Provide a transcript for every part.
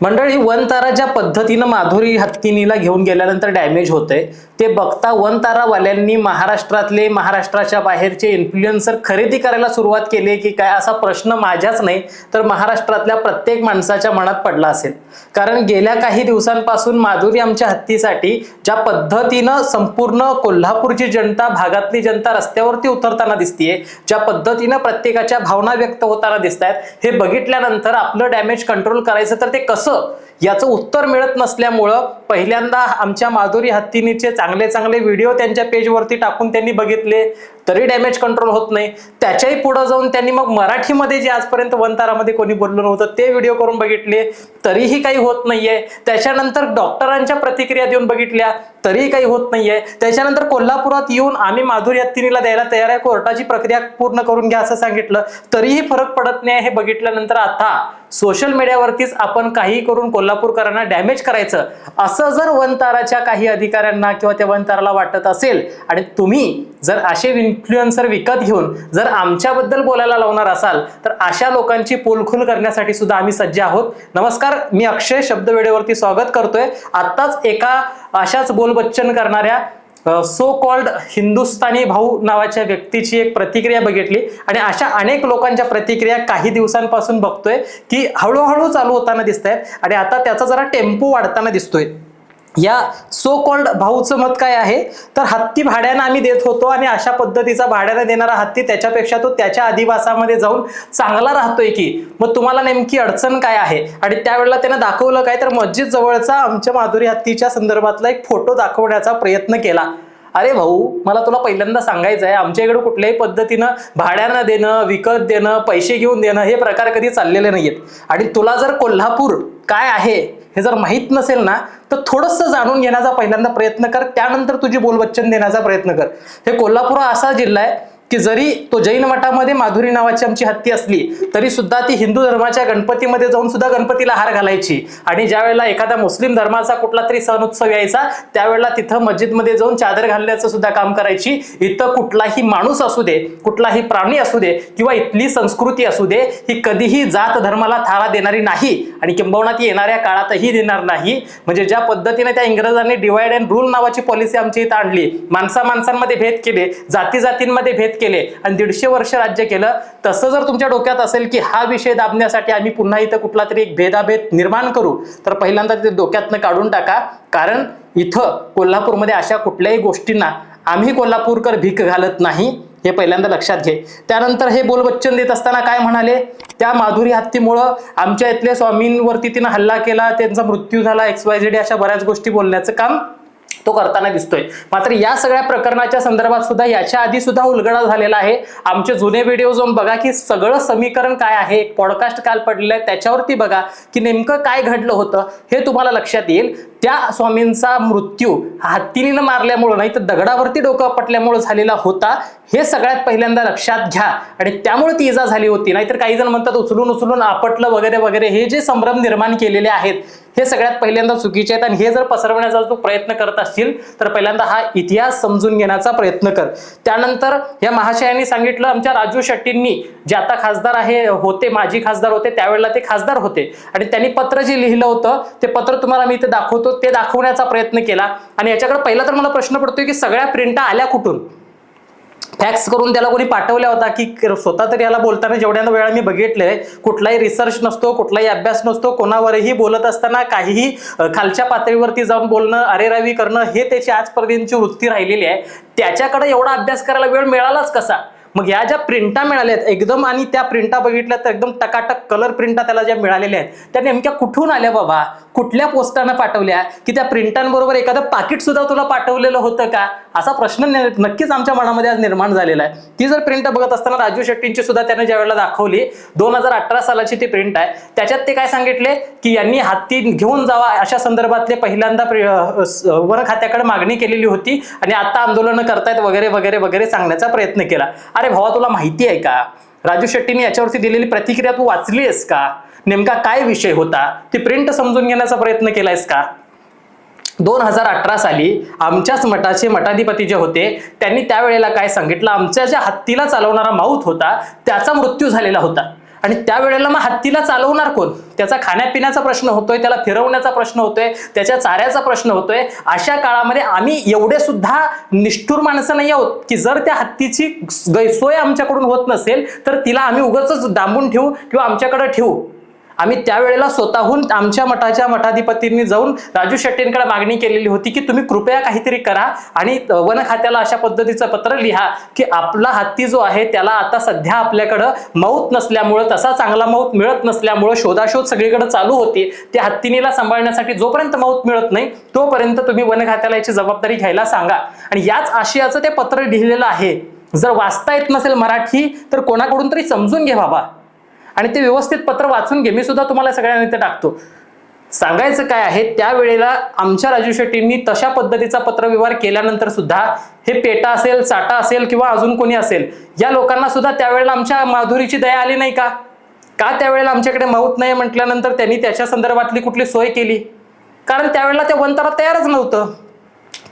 मंडळी वनतारा ज्या पद्धतीनं माधुरी हत्तीनीला घेऊन गेल्यानंतर डॅमेज होतंय. ते बघता वनतारावाल्यांनी महाराष्ट्रातले महाराष्ट्राच्या बाहेरचे इन्फ्लुएन्सर खरेदी करायला सुरुवात केली की काय असा प्रश्न माझ्याच नाही तर महाराष्ट्रातल्या प्रत्येक माणसाच्या मनात पडला असेल. कारण गेल्या काही दिवसांपासून माधुरी आमच्या हत्तीसाठी ज्या पद्धतीनं संपूर्ण कोल्हापूरची जनता भागातली जनता रस्त्यावरती उतरताना दिसतीये ज्या पद्धतीनं प्रत्येकाच्या भावना व्यक्त होताना दिसत आहेत हे बघितल्यानंतर आपलं डॅमेज कंट्रोल करायचं तर ते कसं असं याचं उत्तर मिळत नसल्यामुळं पहिल्यांदा आमच्या माधुरी हत्तीनीचे चांगले चांगले व्हिडिओ त्यांच्या पेजवरती टाकून त्यांनी बघितले तरी डॅमेज कंट्रोल होत नाही. त्याच्याही पुढं जाऊन त्यांनी मग मराठीमध्ये जे आजपर्यंत वनतारामध्ये कोणी बोललं नव्हतं ते व्हिडिओ करून बघितले. तरीही काही होत नाहीये. त्याच्यानंतर डॉक्टरांच्या प्रतिक्रिया देऊन बघितल्या तरीही काही होत नाहीये. त्याच्यानंतर कोल्हापुरात येऊन आम्ही माधुरी हत्तीनीला द्यायला तयार आहे. कोर्टाची प्रक्रिया पूर्ण करून घ्या असं सांगितलं. तरीही फरक पडत नाही हे बघितल्यानंतर आता सोशल मीडियावरतीच आपण काही करून कोल्हा कोल्हापूरकरांना डॅमेज करायचं. असं जर वनताराच्या काही अधिकाऱ्यांना किंवा त्या वनताराला वाटत असेल आणि तुम्ही जर असे इन्फ्लुएन्सर विकत घेऊन जर आमच्याबद्दल बोलायला लावणार असाल तर अशा लोकांची पोलखुल करण्यासाठी सुद्धा आम्ही सज्ज आहोत. नमस्कार मी अक्षय शब्द वेळेवरती स्वागत करतोय. आत्ताच एका अशाच बोलबच्चन करणाऱ्या सो कॉल्ड हिंदुस्थानी भाऊ नावाच्या व्यक्तीची एक प्रतिक्रिया बघितली. आणि अशा अनेक लोकांच्या प्रतिक्रिया काही दिवसांपासून बघतोय की हळूहळू चालू होताना दिसत आहेत आणि आता त्याचा जरा टेम्पो वाढताना दिसतोय. या सो कॉल्ड भाऊचं मत काय आहे? तर हत्ती भाड्यानं आम्ही देत होतो आणि अशा पद्धतीचा भाड्यानं देणारा हत्ती त्याच्यापेक्षा तो त्याच्या अधिवासामध्ये जाऊन चांगला राहतोय की. मग तुम्हाला नेमकी अडचण काय आहे? आणि त्यावेळेला त्यानं दाखवलं काय? तर मस्जिद जवळचा आमच्या माधुरी हत्तीच्या संदर्भातला एक फोटो दाखवण्याचा प्रयत्न केला. अरे भाऊ मला तुला पहिल्यांदा सांगायचं आहे आमच्या इकडे कुठल्याही पद्धतीनं भाड्यानं देणं विकत देणं पैसे घेऊन देणं हे प्रकार कधी चाललेले नाहीयेत. आणि तुला जर कोल्हापूर काय आहे? हे जर माहीत नसेल ना तर थोडंसं जाणून घेण्याचा पहिल्यांदा प्रयत्न कर. त्यानंतर तुझी बोलवच्चन देण्याचा प्रयत्न कर. हे कोल्हापूर हा असा जिल्हा आहे की जरी तो जैन मठामध्ये माधुरी नावाची आमची हत्ती असली तरी सुद्धा ती हिंदू धर्माच्या गणपतीमध्ये जाऊन सुद्धा गणपतीला हार घालायची. आणि ज्या वेळेला एखादा मुस्लिम धर्माचा कुठला तरी सण उत्सव यायचा त्यावेळेला तिथं मस्जिदमध्ये जाऊन चादर घालण्याचं सुद्धा काम करायची. इथं कुठलाही माणूस असू दे कुठलाही प्राणी असू दे किंवा इथली संस्कृती असू दे ही कधीही जात धर्माला थारा देणारी नाही आणि किंबहुना ती येणाऱ्या काळातही देणार नाही. म्हणजे ज्या पद्धतीने त्या इंग्रजांनी डिवाइड अँड रूल नावाची पॉलिसी आमच्या इथं आणली माणसा माणसांमध्ये भेद केले जाती जातींमध्ये भेद केले आणि दीडशे वर्ष राज्य केलं तसं जर तुमच्या डोक्यात असेल की हा विषय दाबण्यासाठी आम्ही पुन्हा इथं कुठला तरी एक भेदाभेद निर्माण करू तर पहिल्यांदा ते डोक्यातनं काढून टाका. कारण इथं कोल्हापूरमध्ये अशा कुठल्याही गोष्टींना आम्ही कोल्हापूरकर भीक घालत नाही हे पहिल्यांदा लक्षात घे. त्यानंतर हे बोलबच्चन देत असताना काय म्हणाले? त्या माधुरी हत्तीमुळं आमच्या इथल्या स्वामींवरती तिनं हल्ला केला त्यांचा मृत्यू झाला एक्स वाय झेड अशा बऱ्याच गोष्टी बोलण्याचं काम तो करताना दिसतोय. मात्र या सगळ्या प्रकरणाच्या संदर्भात सुद्धा याच्या आधी सुद्धा उलगडा झालेला आहे. आमचे जुने व्हिडिओ जाऊन बघा की सगळं समीकरण काय आहे. एक पॉडकास्ट काल पडलेलं आहे. त्याच्यावरती बघा की नेमकं काय घडलं होतं हे तुम्हाला लक्षात येईल. त्या स्वामींचा मृत्यू हत्तीनं मारल्यामुळं नाही तर दगडावरती डोकं पटल्यामुळं झालेला होता हे सगळ्यात पहिल्यांदा लक्षात घ्या. आणि त्यामुळे ती इजा झाली होती. नाहीतर काही जण म्हणतात उचलून उचलून आपटलं वगैरे वगैरे. हे जे संभ्रम निर्माण केलेले आहेत हे सगळ्यात पहिल्यांदा चुकीचे आहेत. आणि हे जर पसरवण्याचा तू प्रयत्न करत असतील तर पहिल्यांदा हा इतिहास समजून घेण्याचा प्रयत्न कर. त्यानंतर या महाशयांनी सांगितलं आमच्या राजू शेट्टींनी जे आता खासदार आहे होते माजी खासदार होते त्यावेळेला ते खासदार होते. आणि त्यांनी पत्र जे लिहिलं होतं ते पत्र तुम्हाला मी इथे दाखवतो. ते दाखवण्याचा प्रयत्न केला. आणि याच्याकडे पहिला तर मला प्रश्न पडतोय की सगळ्या प्रिंटा आल्या कुठून? फॅक्स करून त्याला कोणी पाठवल्या होता की स्वतः तरी याला बोलताना जेवढ्या वेळा मी बघितलंय कुठलाही रिसर्च नसतो कुठलाही अभ्यास नसतो कोणावरही बोलत असताना काहीही खालच्या पातळीवरती जाऊन बोलणं अरेरावी करणं हे त्याची आजपर्यंतची वृत्ती राहिलेली आहे. त्याच्याकडे एवढा अभ्यास करायला वेळ मिळालाच कसा? मग या ज्या प्रिंटा मिळाल्या आहेत एकदम आणि त्या प्रिंटा बघितल्या तर एकदम टकाटक कलर प्रिंटा त्याला ज्या मिळालेल्या आहेत त्या नेमक्या कुठून आल्या बाबा? कुठल्या पोस्टानं पाठवल्या? की त्या प्रिंटांबरोबर एखादं पाकिट सुद्धा तुला पाठवलेलं होतं का? असा प्रश्न नक्कीच आमच्या मनामध्ये आज निर्माण झालेला आहे. ती जर प्रिंट बघत असताना राजू शेट्टींची सुद्धा त्याने ज्या वेळेला दाखवली दोन हजार अठरा सालाची ती प्रिंट आहे. त्याच्यात ते काय सांगितले? की यांनी हत्ती घेऊन जावा अशा संदर्भातले पहिल्यांदा वन खात्याकडे मागणी केलेली होती आणि आता आंदोलनं करतायत वगैरे वगैरे वगैरे सांगण्याचा प्रयत्न केला. अरे भावा तुला माहिती आहे का? राजू शेट्टीने याच्यावरती दिलेली प्रतिक्रिया तू वाचली आहेस का? नेमका काय विषय होता? ती प्रिंट समजून घेण्याचा प्रयत्न केलायस का? दोन हजार अठरा साली आमच्याच मठाचे मठाधिपती जे होते त्यांनी त्यावेळेला काय सांगितलं? आमच्या ज्या हत्तीला चालवणारा माऊत होता त्याचा मृत्यू झालेला होता. आणि त्यावेळेला मग हत्तीला चालवणार कोण? त्याचा खाण्यापिण्याचा प्रश्न होतोय त्याला फिरवण्याचा प्रश्न होतोय त्याच्या चाऱ्याचा प्रश्न होतोय. अशा काळामध्ये आम्ही एवढे सुद्धा निष्ठुर माणसं नाही आहोत की जर त्या हत्तीची गैरसोय आमच्याकडून होत नसेल तर तिला आम्ही उगाच डांबून ठेवू किंवा आमच्याकडे ठेवू. आम्ही त्यावेळेला स्वतःहून आमच्या मठाच्या मठाधिपतींनी जाऊन राजू शेट्टींकडे मागणी केलेली होती की तुम्ही कृपया काहीतरी करा आणि वन खात्याला अशा पद्धतीचं पत्र लिहा की आपला हत्ती जो आहे त्याला आता सध्या आपल्याकडं मौत नसल्यामुळं तसा चांगला मौत मिळत नसल्यामुळं शोधाशोध सगळीकडे चालू होती. त्या हत्तीनीला सांभाळण्यासाठी जोपर्यंत मौत मिळत नाही तोपर्यंत तुम्ही वन खात्याला याची जबाबदारी घ्यायला सांगा. आणि याच आशयाचं ते पत्र लिहिलेलं आहे. जर वाचता येत नसेल मराठी तर कोणाकडून तरी समजून घे बाबा. आणि ते व्यवस्थित पत्र वाचून घे. मी सुद्धा तुम्हाला सगळ्यांना इथे टाकतो. सांगायचं काय आहे त्यावेळेला आमच्या राजू शेट्टींनी तशा पद्धतीचा पत्रव्यवहार केल्यानंतर सुद्धा हे पेटा असेल चाटा असेल किंवा अजून कोणी असेल या लोकांना सुद्धा त्यावेळेला आमच्या माधुरीची दया आली नाही का? का त्यावेळेला आमच्याकडे मौत नाही म्हटल्यानंतर त्यांनी त्याच्या संदर्भातली कुठली सोय केली? कारण त्यावेळेला ते वंतारा तयारच नव्हतं.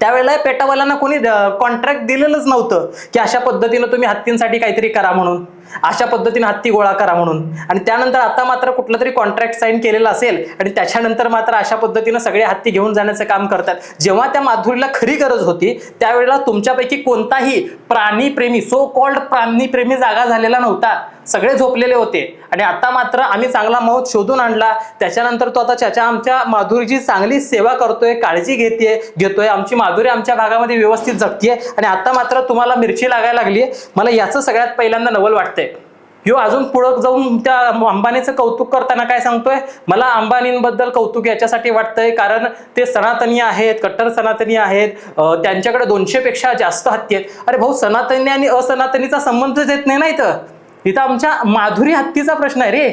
त्यावेळेला पेटावाल्यांना कोणी कॉन्ट्रॅक्ट दिलेलंच नव्हतं की अशा पद्धतीनं तुम्ही हत्तींसाठी काहीतरी करा म्हणून. अशा पद्धतीने हत्ती गोळा करा म्हणून. आणि त्यानंतर आता मात्र कुठलं तरी कॉन्ट्रॅक्ट साईन केलेलं असेल आणि त्याच्यानंतर मात्र अशा पद्धतीनं सगळे हत्ती घेऊन जाण्याचं काम करतात. जेव्हा त्या माधुरीला खरी गरज होती त्यावेळेला तुमच्यापैकी कोणताही प्राणीप्रेमी सो कॉल्ड प्राणीप्रेमी जागा झालेला नव्हता. सगळे झोपलेले होते. आणि आता मात्र आम्ही चांगला मौत शोधून आणला. त्याच्यानंतर तो आता त्याच्या आमच्या माधुरीची चांगली सेवा करतोय काळजी घेते घेतोय. आमची माधुरी आमच्या भागामध्ये व्यवस्थित जगतीये. आणि आता मात्र तुम्हाला मिरची लागायला लागली मला याचं सगळ्यात पहिल्यांदा नवल वाटतंय. ह्यो अजून पुढं जाऊन त्या अंबानीचं कौतुक करताना काय सांगतोय? मला अंबानींबद्दल कौतुक याच्यासाठी वाटतंय. कारण ते सनातनी आहेत कट्टर सनातनी आहेत. त्यांच्याकडे दोनशे पेक्षा जास्त हत्ती आहेत. अरे भाऊ सनातनी आणि असनातनीचा संबंधच येत नाही ना इथं? इथं आमच्या माधुरी हत्तीचा प्रश्न आहे रे.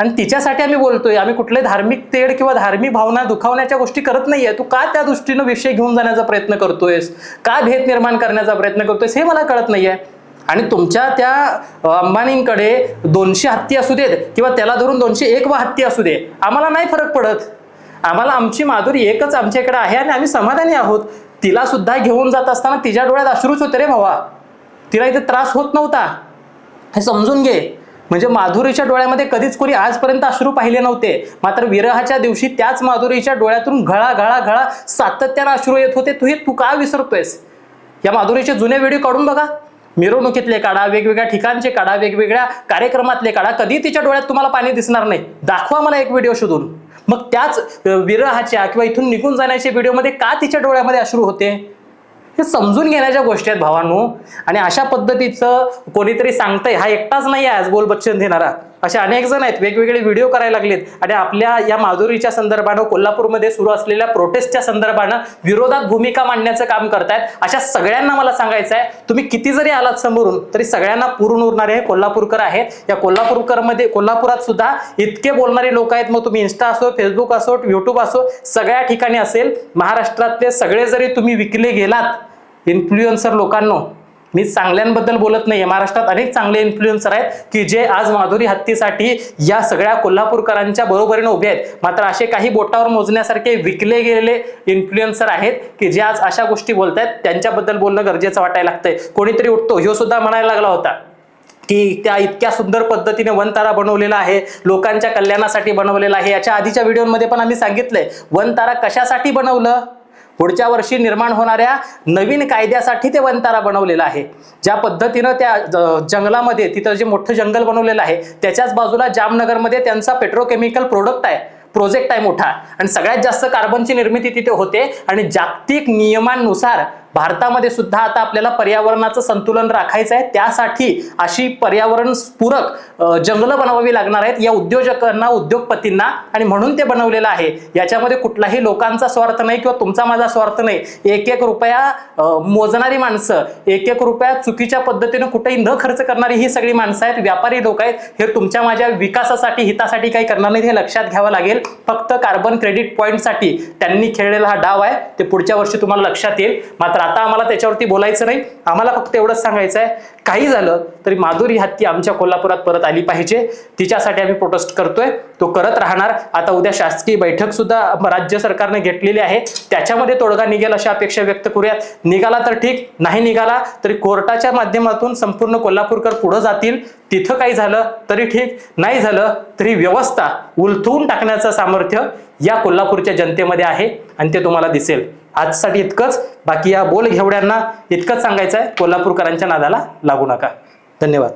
आणि तिच्यासाठी आम्ही बोलतोय आम्ही कुठले धार्मिक तेढ किंवा धार्मिक भावना दुखावण्याच्या गोष्टी करत नाहीये. तू का त्या दृष्टीनं विषय घेऊन जाण्याचा प्रयत्न करतोयस? का भेद निर्माण करण्याचा प्रयत्न करतोयस? हे मला कळत नाहीये. आणि तुमच्या त्या अंबानींकडे दोनशे हत्ती असू देत किंवा त्याला धरून दोनशे एक वा हत्ती असू दे आम्हाला नाही फरक पडत. आम्हाला आमची माधुरी एकच आमच्याकडे आहे आणि आम्ही समाधानी आहोत. तिला सुद्धा घेऊन जात असताना तिच्या डोळ्यात अश्रूच होते रे भावा. तिला इथे त्रास होत नव्हता. हे समजून घे. म्हणजे माधुरीच्या डोळ्यामध्ये कधीच कोणी आजपर्यंत अश्रू पाहिले नव्हते. मात्र विरहाच्या दिवशी त्याच माधुरीच्या डोळ्यातून घळा घळा घळा सातत्यानं अश्रू येत होते. तू हे तू का विसरतोयस? या माधुरीचे जुने व्हिडिओ काढून बघा. मिरवणुकीतले काढा वेगवेगळ्या ठिकाणचे काढा वेगवेगळ्या कार्यक्रमातले काढा. कधी तिच्या डोळ्यात तुम्हाला पाणी दिसणार नाही. दाखवा मला एक व्हिडिओ शोधून. मग त्याच विरहाच्या किंवा इथून निघून जाण्याच्या व्हिडिओमध्ये का तिच्या डोळ्यामध्ये अश्रू होते? हे समजून घेण्याच्या गोष्टी आहेत भावांनो. आणि अशा पद्धतीचं कोणीतरी सांगतंय हा एकटाच नाही आहे आज बोल बच्चन देणारा. असे अनेक जण आहेत वेगवेगळे व्हिडिओ करायला लागलेत. आणि आपल्या या माधुरीच्या संदर्भानं कोल्हापूरमध्ये सुरू असलेल्या प्रोटेस्टच्या संदर्भानं विरोधात भूमिका मांडण्याचं काम करतायत. अशा सगळ्यांना मला सांगायचं आहे तुम्ही किती जरी आलात समोरून तरी सगळ्यांना पुरून उरणारे हे कोल्हापूरकर आहेत. या कोल्हापूरकरमध्ये कोल्हापुरात सुद्धा इतके बोलणारे लोक आहेत. मग तुम्ही इन्स्टा असो फेसबुक असो युट्यूब असो सगळ्या ठिकाणी असेल. महाराष्ट्रातले सगळे जरी तुम्ही विकले गेलात इन्फ्लुएन्सर लोकांनो मी चांगल्यांबद्दल बोलत नाही महाराष्ट्रात अनेक चांगले इन्फ्लुएन्सर आहेत की जे आज माधुरी हत्तीसाठी या सगळ्या कोल्हापूरकरांच्या बरोबरीने उभे आहेत. मात्र असे काही बोटावर मोजण्यासारखे विकले गेलेले इन्फ्लुएन्सर आहेत की जे आज अशा गोष्टी बोलतायत त्यांच्याबद्दल बोलणं गरजेचं वाटायला लागतंय. कोणीतरी उठतो ह्यो सुद्धा म्हणायला लागला होता की त्या इतक्या सुंदर पद्धतीने वनतारा बनवलेला आहे लोकांच्या कल्याणासाठी बनवलेला आहे. याच्या आधीच्या व्हिडिओमध्ये पण आम्ही सांगितलंय वनतारा कशासाठी बनवलं? पुढच्या वर्षी निर्माण होणाऱ्या नवीन कायद्यासाठी ते वनतारा बनवलेला आहे. ज्या पद्धतीनं त्या ज- जंगलामध्ये तिथं जे मोठं जंगल बनवलेलं आहे त्याच्याच बाजूला जामनगरमध्ये त्यांचा पेट्रोकेमिकल प्रोडक्ट आहे प्रोजेक्ट आहे मोठा. आणि सगळ्यात जास्त कार्बनची निर्मिती तिथे होते. आणि जागतिक नियमांनुसार भारतामध्ये सुद्धा आता आपल्याला पर्यावरणाचं संतुलन राखायचं आहे. त्यासाठी अशी पर्यावरण पूरक जंगलं बनवावी लागणार आहेत. या उद्योजकांना उद्योगपतींना आणि म्हणून ते बनवलेलं आहे. याच्यामध्ये कुठलाही लोकांचा स्वार्थ नाही किंवा तुमचा माझा स्वार्थ नाही. एक एक रुपया मोजणारी माणसं एक एक रुपया चुकीच्या पद्धतीने कुठेही न खर्च करणारी ही सगळी माणसं आहेत. व्यापारी लोक आहेत. हे तुमच्या माझ्या विकासासाठी हितासाठी काही करणार नाहीत हे लक्षात घ्यावं लागेल. फक्त कार्बन क्रेडिट पॉईंटसाठी त्यांनी खेळलेला हा डाव आहे. ते पुढच्या वर्षी तुम्हाला लक्षात येईल. मात्र आता आम्हाला त्याच्यावरती बोलायचं नाही. आम्हाला फक्त एवढंच सांगायचं आहे. काही झालं तरी माधुरी हत्ती आमच्या कोल्हापुरात परत आली पाहिजे. तिच्यासाठी आम्ही प्रोटेस्ट करतोय. तो करत राहणार. आता उद्या शासकीय बैठक सुद्धा राज्य सरकारने घेतलेली आहे. त्याच्यामध्ये तोडगा निघेल अशा अपेक्षा व्यक्त करूयात. निघाला तर ठीक. नाही निघाला तरी कोर्टाच्या माध्यमातून संपूर्ण कोल्हापूरकर पुढे जातील. तिथं काही झालं तरी ठीक. नाही झालं तरी व्यवस्था उलथवून टाकण्याचं सामर्थ्य या कोल्हापूरच्या जनतेमध्ये आहे. आणि ते तुम्हाला दिसेल. आजसाठी इतकंच. बाकी या बोल घेवड्यांना इतकंच सांगायचं आहे कोल्हापूरकरांच्या नादाला लागू नका. धन्यवाद.